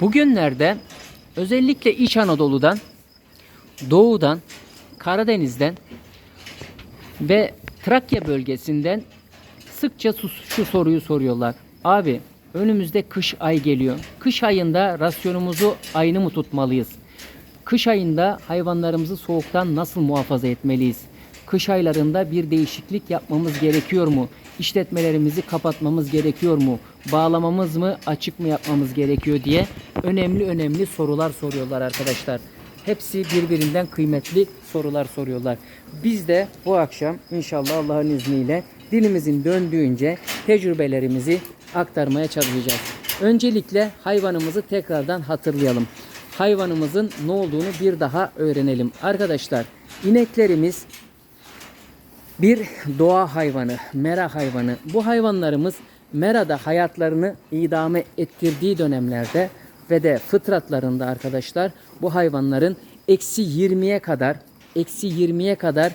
Bugünlerde özellikle İç Anadolu'dan, Doğu'dan, Karadeniz'den ve Trakya bölgesinden sıkça şu, soruyu soruyorlar. Abi önümüzde kış ay geliyor. Kış ayında rasyonumuzu aynı mı tutmalıyız? Kış ayında hayvanlarımızı soğuktan nasıl muhafaza etmeliyiz? Kış aylarında bir değişiklik yapmamız gerekiyor mu? İşletmelerimizi kapatmamız gerekiyor mu? Bağlamamız mı, açık mı yapmamız gerekiyor diye önemli önemli sorular soruyorlar arkadaşlar. Hepsi birbirinden kıymetli sorular soruyorlar. Biz de bu akşam inşallah Allah'ın izniyle dilimizin döndüğünce tecrübelerimizi aktarmaya çalışacağız. Öncelikle hayvanımızı tekrardan hatırlayalım. Hayvanımızın ne olduğunu bir daha öğrenelim. Arkadaşlar ineklerimiz bir doğa hayvanı, mera hayvanı. Bu hayvanlarımız merada hayatlarını idame ettirdiği dönemlerde ve de fıtratlarında arkadaşlar bu hayvanların eksi 20'ye kadar eksi 20'ye kadar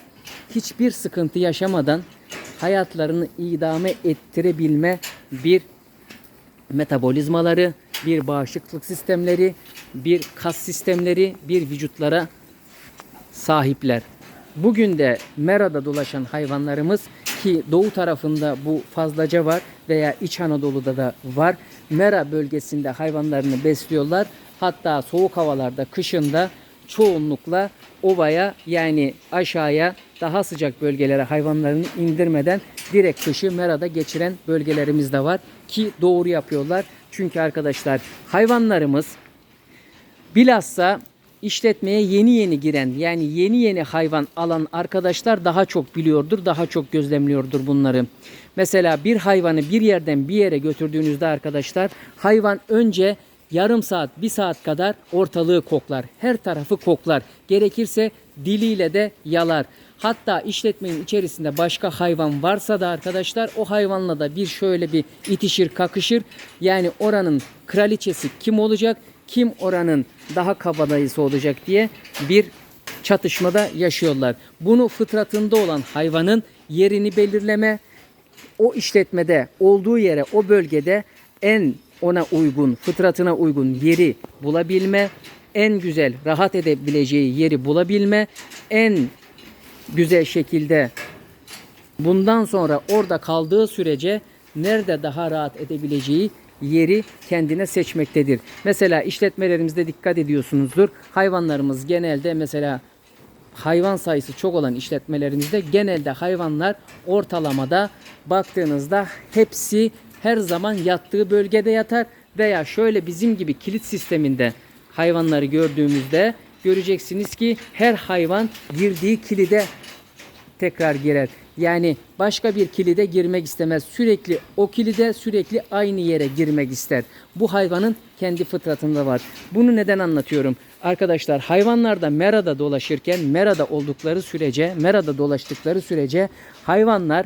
hiçbir sıkıntı yaşamadan hayatlarını idame ettirebilme bir metabolizmaları, bir bağışıklık sistemleri, bir kas sistemleri, bir vücutlara sahipler. Bugün de merada dolaşan hayvanlarımız ki doğu tarafında bu fazlaca var veya İç Anadolu'da da var. Mera bölgesinde hayvanlarını besliyorlar. Hatta soğuk havalarda kışında çoğunlukla ovaya yani aşağıya daha sıcak bölgelere hayvanlarını indirmeden direkt kışı merada geçiren bölgelerimiz de var ki doğru yapıyorlar. Çünkü arkadaşlar hayvanlarımız Bilhassa işletmeye yeni yeni giren yani yeni yeni hayvan alan arkadaşlar daha çok biliyordur, daha çok gözlemliyordur bunları. Mesela bir hayvanı bir yerden bir yere götürdüğünüzde arkadaşlar hayvan önce yarım saat, bir saat kadar ortalığı koklar. Her tarafı koklar. Gerekirse diliyle de yalar. Hatta işletmenin içerisinde başka hayvan varsa da arkadaşlar o hayvanla da bir şöyle bir itişir kakışır. Yani oranın kraliçesi kim olacak? Kim oranın daha kabadayısı olacak diye bir çatışmada yaşıyorlar. Bunu fıtratında olan hayvanın yerini belirleme, o işletmede olduğu yere, o bölgede en ona uygun, fıtratına uygun yeri bulabilme, en güzel rahat edebileceği yeri bulabilme, en güzel şekilde bundan sonra orada kaldığı sürece nerede daha rahat edebileceği yeri kendine seçmektedir. Mesela işletmelerimizde dikkat ediyorsunuzdur. Hayvanlarımız genelde mesela hayvan sayısı çok olan işletmelerimizde genelde hayvanlar ortalamada baktığınızda hepsi her zaman yattığı bölgede yatar veya şöyle bizim gibi kilit sisteminde hayvanları gördüğümüzde göreceksiniz ki her hayvan girdiği kilide tekrar girer. Yani başka bir kilide girmek istemez. Sürekli o kilide sürekli aynı yere girmek ister. Bu hayvanın kendi fıtratında var. Bunu neden anlatıyorum? Arkadaşlar hayvanlarda merada dolaşırken merada oldukları sürece, merada dolaştıkları sürece hayvanlar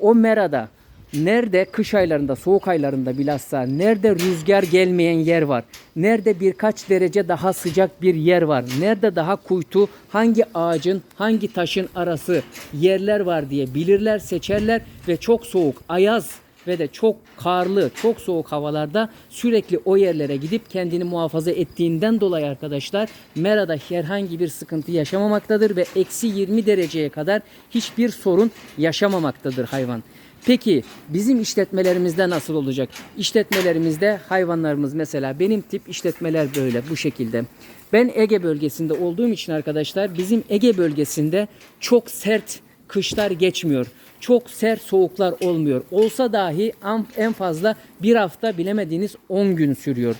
o merada Nerede kış aylarında, soğuk aylarında bilhassa nerede rüzgar gelmeyen yer var? Nerede birkaç derece daha sıcak bir yer var? Nerede daha kuytu, hangi ağacın, hangi taşın arası yerler var diye bilirler, seçerler ve çok soğuk, ayaz ve de çok karlı, çok soğuk havalarda sürekli o yerlere gidip kendini muhafaza ettiğinden dolayı arkadaşlar Mera'da herhangi bir sıkıntı yaşamamaktadır ve eksi 20 dereceye kadar hiçbir sorun yaşamamaktadır hayvan. Peki bizim işletmelerimizde nasıl olacak? İşletmelerimizde hayvanlarımız mesela benim tip işletmeler böyle bu şekilde. Ben Ege bölgesinde olduğum için arkadaşlar bizim Ege bölgesinde çok sert kışlar geçmiyor. Çok sert soğuklar olmuyor. Olsa dahi en- fazla bir hafta bilemediğiniz 10 gün sürüyor.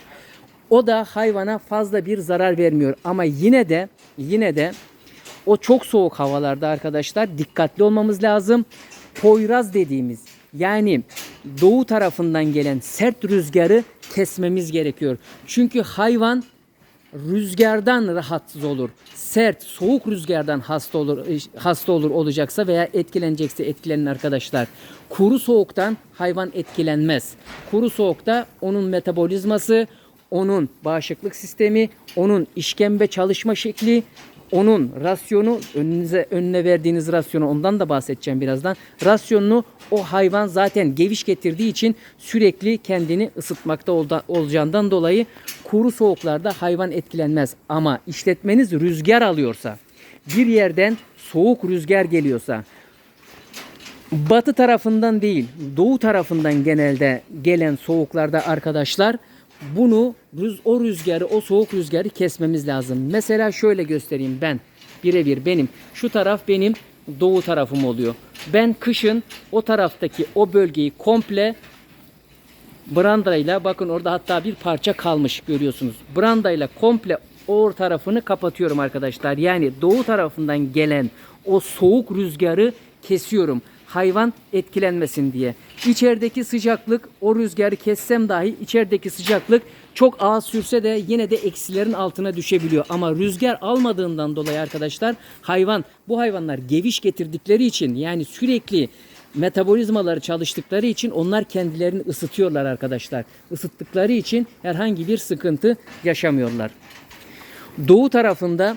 O da hayvana fazla bir zarar vermiyor ama yine de yine de o çok soğuk havalarda arkadaşlar dikkatli olmamız lazım. Poyraz dediğimiz yani doğu tarafından gelen sert rüzgarı kesmemiz gerekiyor. Çünkü hayvan rüzgardan rahatsız olur. Sert, soğuk rüzgardan hasta olur, hasta olur olacaksa veya etkilenecekse etkilenin arkadaşlar. Kuru soğuktan hayvan etkilenmez. Kuru soğukta onun metabolizması, onun bağışıklık sistemi, onun işkembe çalışma şekli onun rasyonu önünüze önüne verdiğiniz rasyonu ondan da bahsedeceğim birazdan. Rasyonunu o hayvan zaten geviş getirdiği için sürekli kendini ısıtmakta olda- olacağından dolayı kuru soğuklarda hayvan etkilenmez. Ama işletmeniz rüzgar alıyorsa, bir yerden soğuk rüzgar geliyorsa, batı tarafından değil, doğu tarafından genelde gelen soğuklarda arkadaşlar bunu rüz- o rüzgarı, o soğuk rüzgarı kesmemiz lazım. Mesela şöyle göstereyim ben birebir benim. Şu taraf benim doğu tarafım oluyor. Ben kışın o taraftaki o bölgeyi komple brandayla bakın orada hatta bir parça kalmış görüyorsunuz. Brandayla komple o tarafını kapatıyorum arkadaşlar. Yani doğu tarafından gelen o soğuk rüzgarı kesiyorum. Hayvan etkilenmesin diye. İçerideki sıcaklık o rüzgarı kessem dahi içerideki sıcaklık çok az sürse de yine de eksilerin altına düşebiliyor. Ama rüzgar almadığından dolayı arkadaşlar hayvan bu hayvanlar geviş getirdikleri için yani sürekli metabolizmaları çalıştıkları için onlar kendilerini ısıtıyorlar arkadaşlar. Isıttıkları için herhangi bir sıkıntı yaşamıyorlar. Doğu tarafında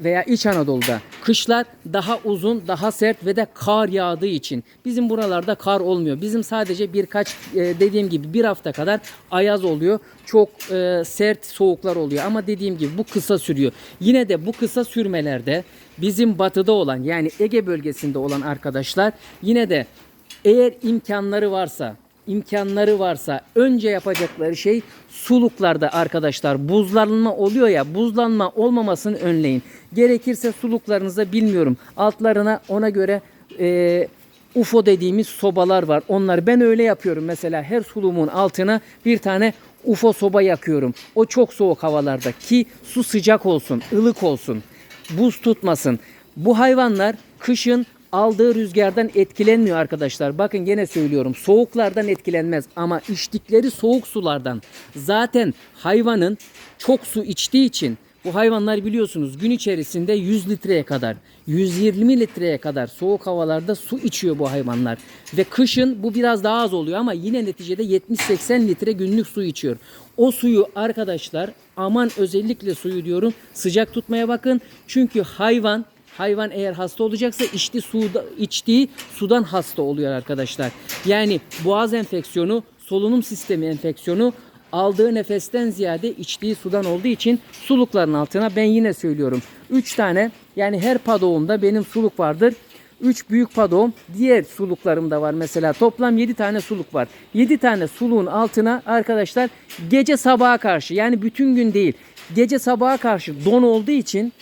veya İç Anadolu'da kışlar daha uzun, daha sert ve de kar yağdığı için bizim buralarda kar olmuyor. Bizim sadece birkaç e, dediğim gibi bir hafta kadar ayaz oluyor. Çok e, sert soğuklar oluyor ama dediğim gibi bu kısa sürüyor. Yine de bu kısa sürmelerde bizim batıda olan yani Ege bölgesinde olan arkadaşlar yine de eğer imkanları varsa imkanları varsa önce yapacakları şey suluklarda arkadaşlar buzlanma oluyor ya buzlanma olmamasını önleyin. Gerekirse suluklarınıza bilmiyorum altlarına ona göre e, UFO dediğimiz sobalar var. Onlar ben öyle yapıyorum mesela her suluğumun altına bir tane UFO soba yakıyorum. O çok soğuk havalarda ki su sıcak olsun, ılık olsun, buz tutmasın. Bu hayvanlar kışın aldığı rüzgardan etkilenmiyor arkadaşlar. Bakın gene söylüyorum. Soğuklardan etkilenmez ama içtikleri soğuk sulardan. Zaten hayvanın çok su içtiği için bu hayvanlar biliyorsunuz gün içerisinde 100 litreye kadar, 120 litreye kadar soğuk havalarda su içiyor bu hayvanlar. Ve kışın bu biraz daha az oluyor ama yine neticede 70-80 litre günlük su içiyor. O suyu arkadaşlar aman özellikle suyu diyorum sıcak tutmaya bakın. Çünkü hayvan Hayvan eğer hasta olacaksa içtiği, suda, içtiği sudan hasta oluyor arkadaşlar. Yani boğaz enfeksiyonu, solunum sistemi enfeksiyonu aldığı nefesten ziyade içtiği sudan olduğu için sulukların altına ben yine söylüyorum. 3 tane yani her padoğumda benim suluk vardır. 3 büyük padoğum diğer suluklarım da var mesela toplam 7 tane suluk var. 7 tane suluğun altına arkadaşlar gece sabaha karşı yani bütün gün değil gece sabaha karşı don olduğu için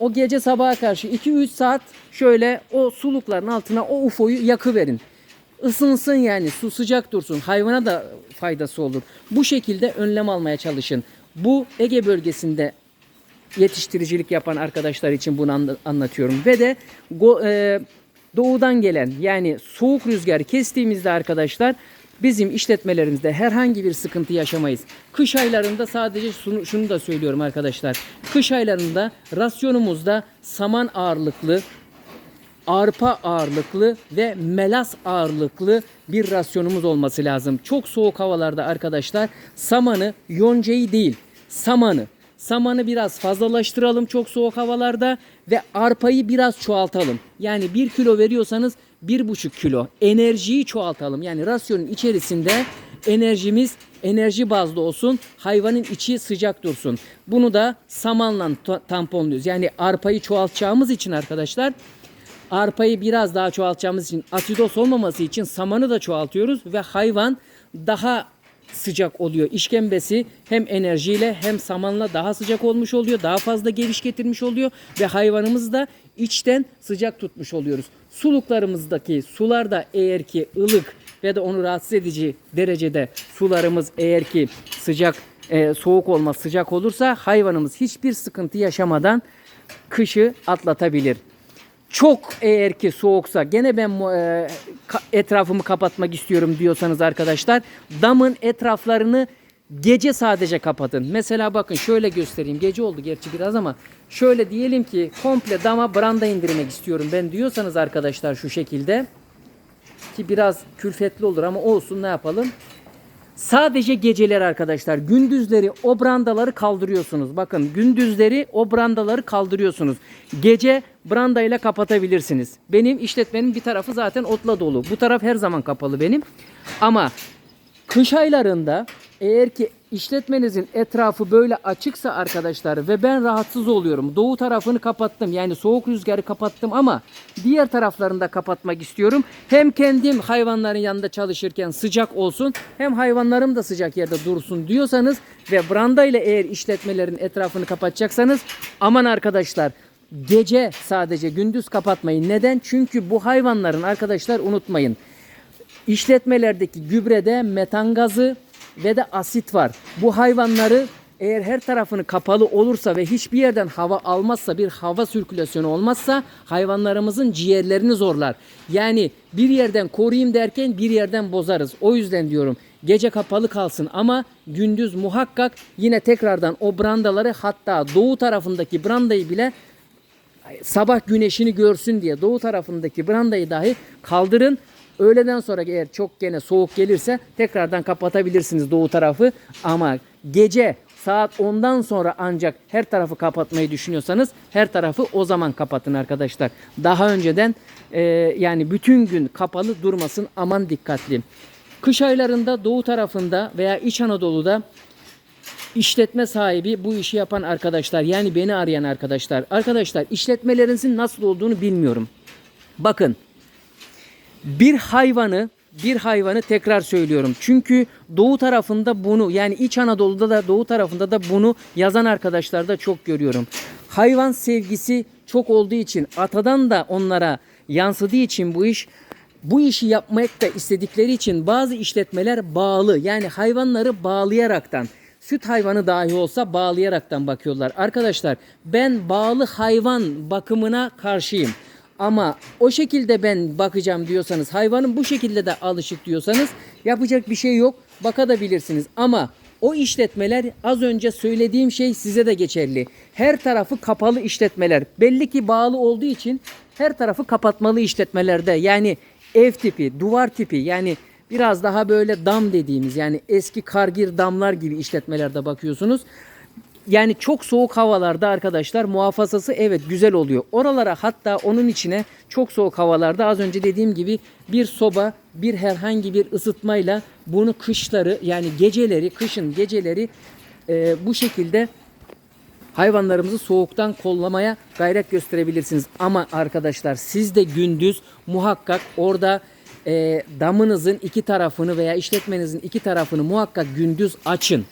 o gece sabaha karşı 2-3 saat şöyle o sulukların altına o UFO'yu yakıverin. Isınsın yani su sıcak dursun. Hayvana da faydası olur. Bu şekilde önlem almaya çalışın. Bu Ege bölgesinde yetiştiricilik yapan arkadaşlar için bunu anla- anlatıyorum. Ve de go- e, doğudan gelen yani soğuk rüzgar kestiğimizde arkadaşlar bizim işletmelerimizde herhangi bir sıkıntı yaşamayız. Kış aylarında sadece şunu, şunu da söylüyorum arkadaşlar. Kış aylarında rasyonumuzda saman ağırlıklı, arpa ağırlıklı ve melas ağırlıklı bir rasyonumuz olması lazım. Çok soğuk havalarda arkadaşlar samanı, yoncayı değil, samanı. Samanı biraz fazlalaştıralım çok soğuk havalarda ve arpayı biraz çoğaltalım. Yani 1 kilo veriyorsanız 1,5 kilo enerjiyi çoğaltalım. Yani rasyonun içerisinde enerjimiz enerji bazlı olsun. Hayvanın içi sıcak dursun. Bunu da samanla ta- tamponluyoruz. Yani arpayı çoğaltacağımız için arkadaşlar arpayı biraz daha çoğaltacağımız için asidos olmaması için samanı da çoğaltıyoruz ve hayvan daha sıcak oluyor. İşkembesi hem enerjiyle hem samanla daha sıcak olmuş oluyor. Daha fazla geviş getirmiş oluyor ve hayvanımızı da içten sıcak tutmuş oluyoruz. Suluklarımızdaki sularda eğer ki ılık ve de onu rahatsız edici derecede sularımız eğer ki sıcak e, soğuk olmaz sıcak olursa hayvanımız hiçbir sıkıntı yaşamadan kışı atlatabilir. Çok eğer ki soğuksa gene ben e, etrafımı kapatmak istiyorum diyorsanız arkadaşlar damın etraflarını gece sadece kapatın. Mesela bakın şöyle göstereyim. Gece oldu gerçi biraz ama şöyle diyelim ki komple dama branda indirmek istiyorum ben diyorsanız arkadaşlar şu şekilde ki biraz külfetli olur ama olsun ne yapalım. Sadece geceleri arkadaşlar. Gündüzleri o brandaları kaldırıyorsunuz. Bakın gündüzleri o brandaları kaldırıyorsunuz. Gece brandayla kapatabilirsiniz. Benim işletmenin bir tarafı zaten otla dolu. Bu taraf her zaman kapalı benim. Ama Kış aylarında eğer ki işletmenizin etrafı böyle açıksa arkadaşlar ve ben rahatsız oluyorum. Doğu tarafını kapattım yani soğuk rüzgarı kapattım ama diğer taraflarını da kapatmak istiyorum. Hem kendim hayvanların yanında çalışırken sıcak olsun hem hayvanlarım da sıcak yerde dursun diyorsanız ve branda ile eğer işletmelerin etrafını kapatacaksanız aman arkadaşlar gece sadece gündüz kapatmayın. Neden? Çünkü bu hayvanların arkadaşlar unutmayın İşletmelerdeki gübrede metan gazı ve de asit var. Bu hayvanları eğer her tarafını kapalı olursa ve hiçbir yerden hava almazsa, bir hava sirkülasyonu olmazsa hayvanlarımızın ciğerlerini zorlar. Yani bir yerden koruyayım derken bir yerden bozarız. O yüzden diyorum gece kapalı kalsın ama gündüz muhakkak yine tekrardan o brandaları hatta doğu tarafındaki brandayı bile sabah güneşini görsün diye doğu tarafındaki brandayı dahi kaldırın. Öğleden sonra eğer çok gene soğuk gelirse tekrardan kapatabilirsiniz doğu tarafı. Ama gece saat 10'dan sonra ancak her tarafı kapatmayı düşünüyorsanız her tarafı o zaman kapatın arkadaşlar. Daha önceden e, yani bütün gün kapalı durmasın aman dikkatli. Kış aylarında doğu tarafında veya İç Anadolu'da işletme sahibi bu işi yapan arkadaşlar yani beni arayan arkadaşlar. Arkadaşlar işletmelerinizin nasıl olduğunu bilmiyorum. Bakın bir hayvanı bir hayvanı tekrar söylüyorum. Çünkü doğu tarafında bunu yani İç Anadolu'da da doğu tarafında da bunu yazan arkadaşlar da çok görüyorum. Hayvan sevgisi çok olduğu için atadan da onlara yansıdığı için bu iş bu işi yapmak da istedikleri için bazı işletmeler bağlı yani hayvanları bağlayaraktan süt hayvanı dahi olsa bağlayaraktan bakıyorlar. Arkadaşlar ben bağlı hayvan bakımına karşıyım. Ama o şekilde ben bakacağım diyorsanız, hayvanın bu şekilde de alışık diyorsanız yapacak bir şey yok. Bakabilirsiniz. Ama o işletmeler az önce söylediğim şey size de geçerli. Her tarafı kapalı işletmeler. Belli ki bağlı olduğu için her tarafı kapatmalı işletmelerde. Yani ev tipi, duvar tipi yani biraz daha böyle dam dediğimiz yani eski kargir damlar gibi işletmelerde bakıyorsunuz. Yani çok soğuk havalarda arkadaşlar muhafazası evet güzel oluyor. Oralara hatta onun içine çok soğuk havalarda az önce dediğim gibi bir soba, bir herhangi bir ısıtmayla bunu kışları yani geceleri, kışın geceleri e, bu şekilde hayvanlarımızı soğuktan kollamaya gayret gösterebilirsiniz. Ama arkadaşlar siz de gündüz muhakkak orada e, damınızın iki tarafını veya işletmenizin iki tarafını muhakkak gündüz açın.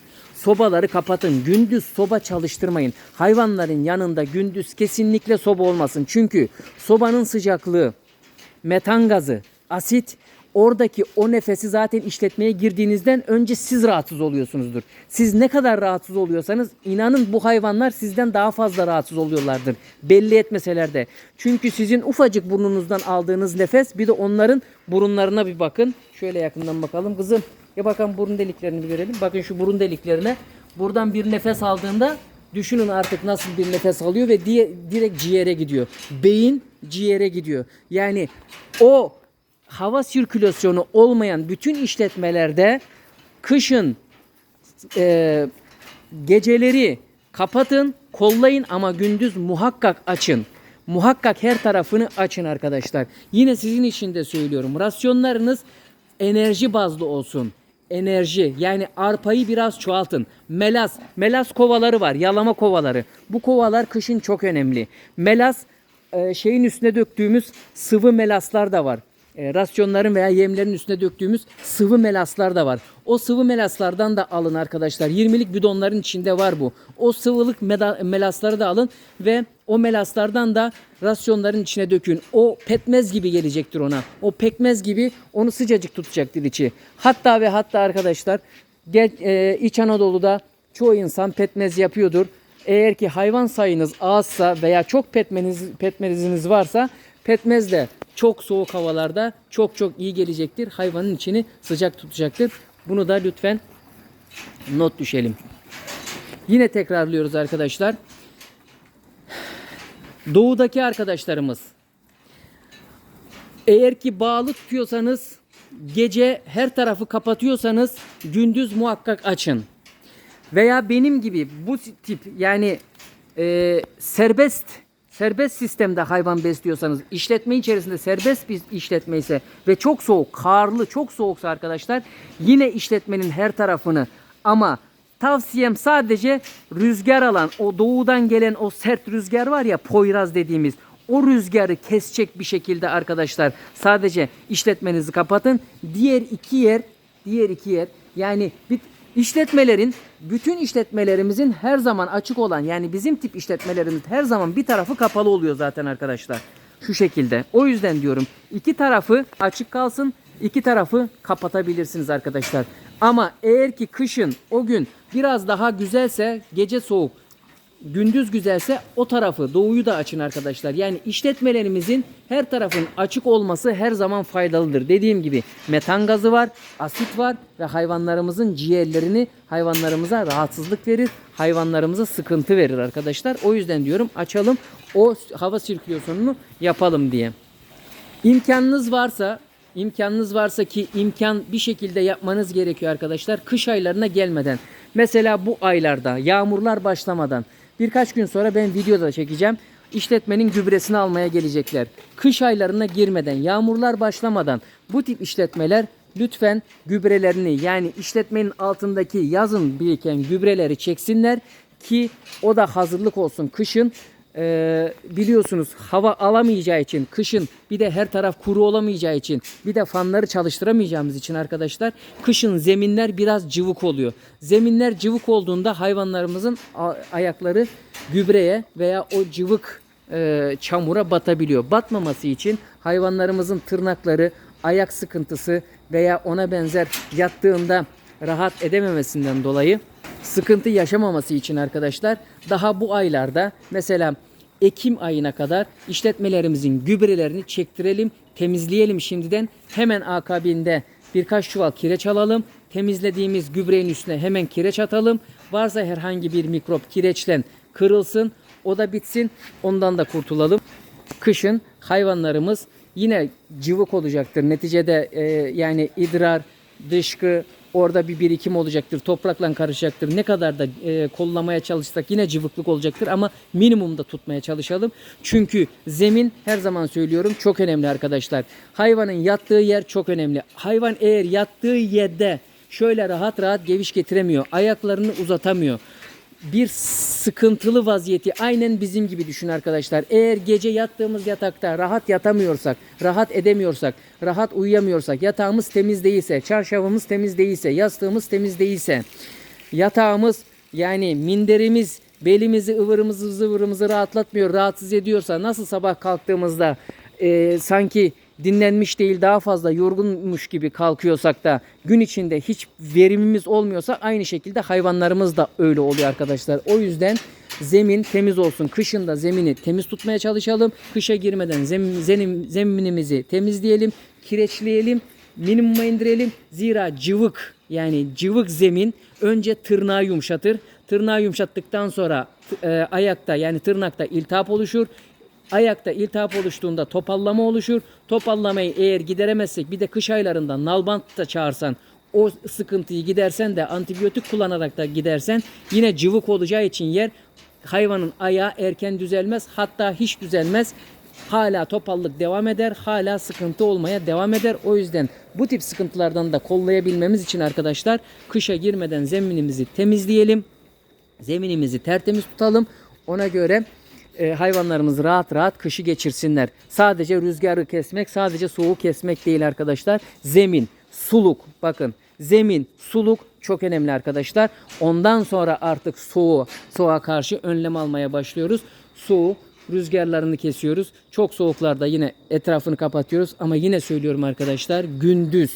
Sobaları kapatın. Gündüz soba çalıştırmayın. Hayvanların yanında gündüz kesinlikle soba olmasın. Çünkü sobanın sıcaklığı, metan gazı, asit oradaki o nefesi zaten işletmeye girdiğinizden önce siz rahatsız oluyorsunuzdur. Siz ne kadar rahatsız oluyorsanız inanın bu hayvanlar sizden daha fazla rahatsız oluyorlardır. Belli etmeseler de. Çünkü sizin ufacık burnunuzdan aldığınız nefes bir de onların burunlarına bir bakın. Şöyle yakından bakalım kızım. Ya bakalım burun deliklerini bir görelim. Bakın şu burun deliklerine. Buradan bir nefes aldığında düşünün artık nasıl bir nefes alıyor ve diye, direkt ciğere gidiyor. Beyin ciğere gidiyor. Yani o hava sirkülasyonu olmayan bütün işletmelerde kışın e, geceleri kapatın, kollayın ama gündüz muhakkak açın. Muhakkak her tarafını açın arkadaşlar. Yine sizin için de söylüyorum. Rasyonlarınız enerji bazlı olsun. Enerji yani arpayı biraz çoğaltın. Melas, melas kovaları var, yalama kovaları. Bu kovalar kışın çok önemli. Melas e, şeyin üstüne döktüğümüz sıvı melaslar da var. E, rasyonların veya yemlerin üstüne döktüğümüz sıvı melaslar da var. O sıvı melaslardan da alın arkadaşlar. 20'lik bidonların içinde var bu. O sıvılık melasları da alın ve o melaslardan da rasyonların içine dökün. O pekmez gibi gelecektir ona. O pekmez gibi onu sıcacık tutacaktır içi. Hatta ve hatta arkadaşlar gel, e, İç Anadolu'da çoğu insan petmez yapıyordur. Eğer ki hayvan sayınız azsa veya çok petmeniz, petmeziniz varsa petmez de çok soğuk havalarda çok çok iyi gelecektir. Hayvanın içini sıcak tutacaktır. Bunu da lütfen not düşelim. Yine tekrarlıyoruz arkadaşlar. Doğudaki arkadaşlarımız eğer ki bağlı tutuyorsanız gece her tarafı kapatıyorsanız gündüz muhakkak açın. Veya benim gibi bu tip yani e, serbest serbest sistemde hayvan besliyorsanız işletme içerisinde serbest bir işletme ise ve çok soğuk, karlı, çok soğuksa arkadaşlar yine işletmenin her tarafını ama tavsiyem sadece rüzgar alan o doğudan gelen o sert rüzgar var ya Poyraz dediğimiz o rüzgarı kesecek bir şekilde arkadaşlar sadece işletmenizi kapatın. Diğer iki yer diğer iki yer yani bir işletmelerin bütün işletmelerimizin her zaman açık olan yani bizim tip işletmelerimiz her zaman bir tarafı kapalı oluyor zaten arkadaşlar. Şu şekilde. O yüzden diyorum iki tarafı açık kalsın, iki tarafı kapatabilirsiniz arkadaşlar. Ama eğer ki kışın o gün biraz daha güzelse gece soğuk gündüz güzelse o tarafı doğuyu da açın arkadaşlar. Yani işletmelerimizin her tarafın açık olması her zaman faydalıdır. Dediğim gibi metan gazı var, asit var ve hayvanlarımızın ciğerlerini hayvanlarımıza rahatsızlık verir. Hayvanlarımıza sıkıntı verir arkadaşlar. O yüzden diyorum açalım o hava sirkülasyonunu yapalım diye. İmkanınız varsa imkanınız varsa ki imkan bir şekilde yapmanız gerekiyor arkadaşlar. Kış aylarına gelmeden. Mesela bu aylarda yağmurlar başlamadan birkaç gün sonra ben videoda çekeceğim. İşletmenin gübresini almaya gelecekler. Kış aylarına girmeden, yağmurlar başlamadan bu tip işletmeler lütfen gübrelerini yani işletmenin altındaki yazın biriken gübreleri çeksinler ki o da hazırlık olsun kışın ee, biliyorsunuz hava alamayacağı için kışın bir de her taraf kuru olamayacağı için bir de fanları çalıştıramayacağımız için arkadaşlar kışın zeminler biraz cıvık oluyor. Zeminler cıvık olduğunda hayvanlarımızın ayakları gübreye veya o cıvık e, çamura batabiliyor. Batmaması için hayvanlarımızın tırnakları, ayak sıkıntısı veya ona benzer yattığında rahat edememesinden dolayı sıkıntı yaşamaması için arkadaşlar daha bu aylarda mesela Ekim ayına kadar işletmelerimizin gübrelerini çektirelim, temizleyelim şimdiden. Hemen akabinde birkaç çuval kireç alalım. Temizlediğimiz gübrenin üstüne hemen kireç atalım. Varsa herhangi bir mikrop kireçten kırılsın. O da bitsin. Ondan da kurtulalım. Kışın hayvanlarımız yine cıvık olacaktır. Neticede e, yani idrar, dışkı orada bir birikim olacaktır. Toprakla karışacaktır. Ne kadar da e, kollamaya çalışsak yine cıvıklık olacaktır ama minimumda tutmaya çalışalım. Çünkü zemin her zaman söylüyorum çok önemli arkadaşlar. Hayvanın yattığı yer çok önemli. Hayvan eğer yattığı yerde şöyle rahat rahat geviş getiremiyor. Ayaklarını uzatamıyor bir sıkıntılı vaziyeti aynen bizim gibi düşün arkadaşlar. Eğer gece yattığımız yatakta rahat yatamıyorsak, rahat edemiyorsak, rahat uyuyamıyorsak, yatağımız temiz değilse, çarşafımız temiz değilse, yastığımız temiz değilse, yatağımız yani minderimiz belimizi, ıvırımızı, zıvırımızı rahatlatmıyor, rahatsız ediyorsa nasıl sabah kalktığımızda e, sanki dinlenmiş değil daha fazla yorgunmuş gibi kalkıyorsak da gün içinde hiç verimimiz olmuyorsa aynı şekilde hayvanlarımız da öyle oluyor arkadaşlar. O yüzden zemin temiz olsun. Kışın da zemini temiz tutmaya çalışalım. Kışa girmeden zemin, zemin, zeminimizi temizleyelim, kireçleyelim, minimuma indirelim. Zira cıvık yani cıvık zemin önce tırnağı yumuşatır. Tırnağı yumuşattıktan sonra e, ayakta yani tırnakta iltihap oluşur. Ayakta iltihap oluştuğunda topallama oluşur. Topallamayı eğer gideremezsek bir de kış aylarında nalbant da çağırsan o sıkıntıyı gidersen de antibiyotik kullanarak da gidersen yine cıvık olacağı için yer hayvanın ayağı erken düzelmez hatta hiç düzelmez. Hala topallık devam eder, hala sıkıntı olmaya devam eder. O yüzden bu tip sıkıntılardan da kollayabilmemiz için arkadaşlar kışa girmeden zeminimizi temizleyelim. Zeminimizi tertemiz tutalım. Ona göre e, hayvanlarımız rahat rahat kışı geçirsinler. Sadece rüzgarı kesmek, sadece soğuk kesmek değil arkadaşlar. Zemin, suluk bakın. Zemin, suluk çok önemli arkadaşlar. Ondan sonra artık soğuğu, soğuğa karşı önlem almaya başlıyoruz. Soğuğu rüzgarlarını kesiyoruz. Çok soğuklarda yine etrafını kapatıyoruz ama yine söylüyorum arkadaşlar gündüz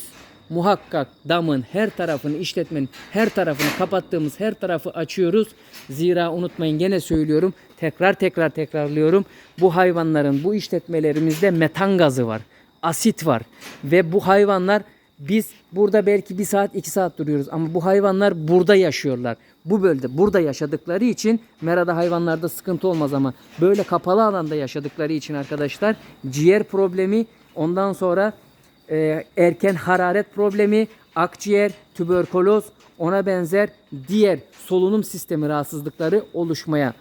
muhakkak damın her tarafını işletmenin her tarafını kapattığımız her tarafı açıyoruz. Zira unutmayın gene söylüyorum tekrar tekrar tekrarlıyorum. Bu hayvanların bu işletmelerimizde metan gazı var. Asit var ve bu hayvanlar biz burada belki bir saat iki saat duruyoruz ama bu hayvanlar burada yaşıyorlar. Bu bölgede burada yaşadıkları için merada hayvanlarda sıkıntı olmaz ama böyle kapalı alanda yaşadıkları için arkadaşlar ciğer problemi ondan sonra e, erken hararet problemi, akciğer, tüberküloz, ona benzer diğer solunum sistemi rahatsızlıkları oluşmaya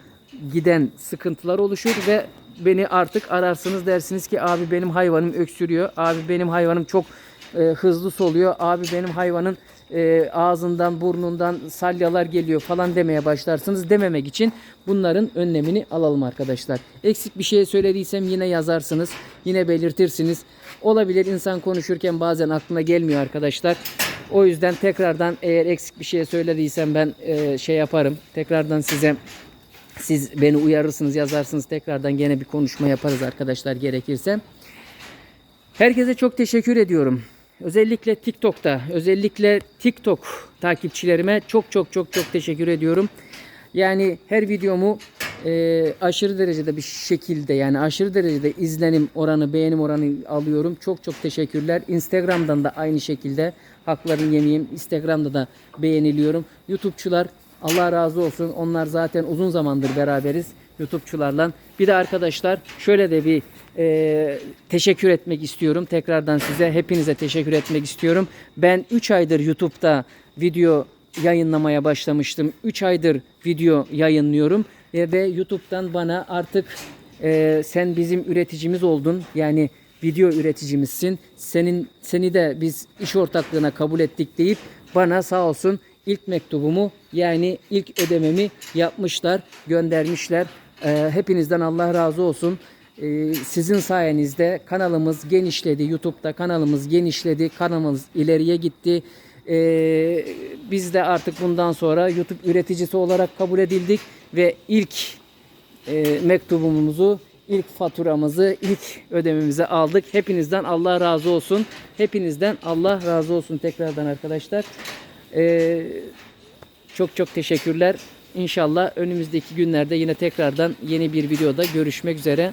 giden sıkıntılar oluşur ve beni artık ararsınız dersiniz ki abi benim hayvanım öksürüyor, abi benim hayvanım çok e, hızlı soluyor, abi benim hayvanın e, ağzından burnundan salyalar geliyor falan demeye başlarsınız dememek için bunların önlemini alalım arkadaşlar. Eksik bir şey söylediysem yine yazarsınız, yine belirtirsiniz. Olabilir insan konuşurken bazen aklına gelmiyor arkadaşlar. O yüzden tekrardan eğer eksik bir şey söylediysem ben e, şey yaparım. Tekrardan size siz beni uyarırsınız, yazarsınız. Tekrardan gene bir konuşma yaparız arkadaşlar gerekirse. Herkese çok teşekkür ediyorum. Özellikle TikTok'ta, özellikle TikTok takipçilerime çok çok çok çok teşekkür ediyorum. Yani her videomu e, aşırı derecede bir şekilde yani aşırı derecede izlenim oranı, beğenim oranı alıyorum. Çok çok teşekkürler. Instagram'dan da aynı şekilde haklarını yemeyeyim. Instagram'da da beğeniliyorum. YouTube'çular Allah razı olsun. Onlar zaten uzun zamandır beraberiz YouTube'çularla. Bir de arkadaşlar şöyle de bir e, teşekkür etmek istiyorum. Tekrardan size hepinize teşekkür etmek istiyorum. Ben 3 aydır YouTube'da video yayınlamaya başlamıştım. 3 aydır video yayınlıyorum E, ve YouTube'dan bana artık e, sen bizim üreticimiz oldun. Yani video üreticimizsin. Senin seni de biz iş ortaklığına kabul ettik deyip bana sağ olsun ilk mektubumu yani ilk ödememi yapmışlar, göndermişler. E, hepinizden Allah razı olsun. Ee, sizin sayenizde kanalımız genişledi. YouTube'da kanalımız genişledi. Kanalımız ileriye gitti. Ee, biz de artık bundan sonra YouTube üreticisi olarak kabul edildik ve ilk e, mektubumuzu, ilk faturamızı, ilk ödememizi aldık. Hepinizden Allah razı olsun. Hepinizden Allah razı olsun tekrardan arkadaşlar. Ee, çok çok teşekkürler. İnşallah önümüzdeki günlerde yine tekrardan yeni bir videoda görüşmek üzere.